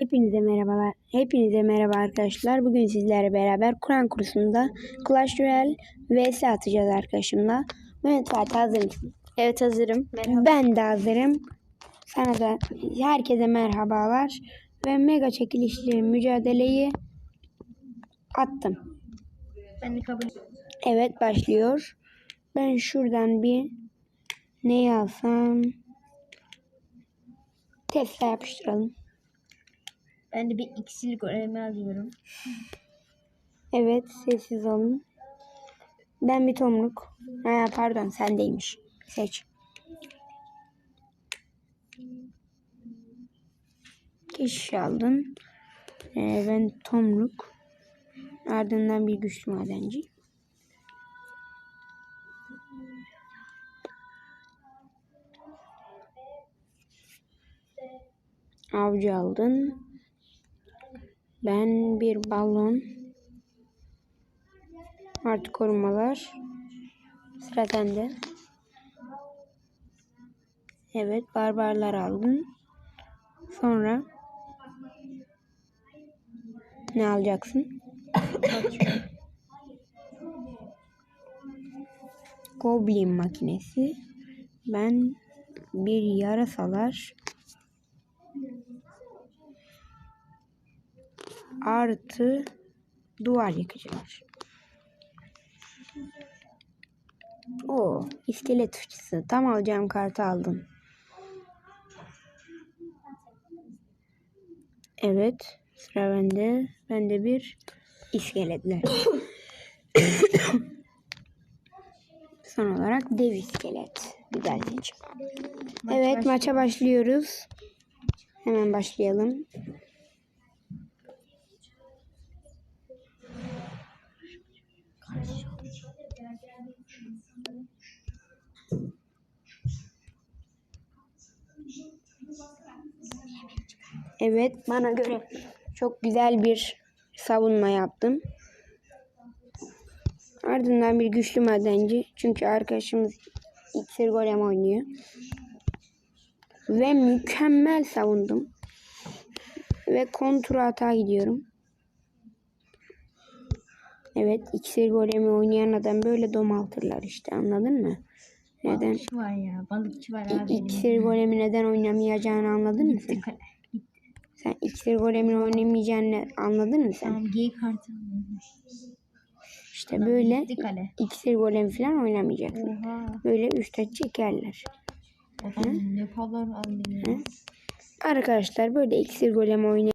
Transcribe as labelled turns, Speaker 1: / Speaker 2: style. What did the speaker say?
Speaker 1: Hepinize merhabalar. Hepinize merhaba arkadaşlar. Bugün sizlerle beraber Kur'an kursunda Clash Royale vs atacağız arkadaşımla. Mehmet Fatih hazır mısın?
Speaker 2: Evet hazırım.
Speaker 1: Ben de hazırım. Sana da herkese merhabalar. Ve mega çekilişli mücadeleyi attım.
Speaker 2: Ben de kabul
Speaker 1: Evet başlıyor. Ben şuradan bir ne alsam Tesla yapıştıralım.
Speaker 2: Ben de bir iksir görevimi alıyorum.
Speaker 1: Evet sessiz olun. Ben bir tomruk. Ha, pardon sendeymiş. Seç. Keşiş aldın. Ee, ben tomruk. Ardından bir güçlü madenci. Avcı aldın. Ben bir balon. Artı korumalar. Sıra sende. Evet barbarlar aldın. Sonra ne alacaksın? Goblin makinesi. Ben bir yarasalar artı duvar yıkıcılar. O iskelet fıçısı. Tam alacağım kartı aldım. Evet. Sıra bende. Bende bir iskeletler. Son olarak dev iskelet. Güzel seçim. Evet maça başlıyoruz. Hemen başlayalım. Evet bana göre çok güzel bir savunma yaptım. Ardından bir güçlü madenci. Çünkü arkadaşımız iksir golem oynuyor. Ve mükemmel savundum. Ve kontra hata gidiyorum. Evet iksir golemi oynayan adam böyle domaltırlar işte anladın mı? Neden?
Speaker 2: Balıkçı var ya. Balıkçı var abi.
Speaker 1: İksir golemi neden oynamayacağını anladın mı sen? İksir golemin oynamayacağını anladın mı sen?
Speaker 2: Tamam gay kartı.
Speaker 1: İşte böyle iksir golem falan oynamayacaksın.
Speaker 2: Oha.
Speaker 1: Böyle üstte çekerler.
Speaker 2: Adam ne kadar anlıyor.
Speaker 1: Arkadaşlar böyle iksir golem oynay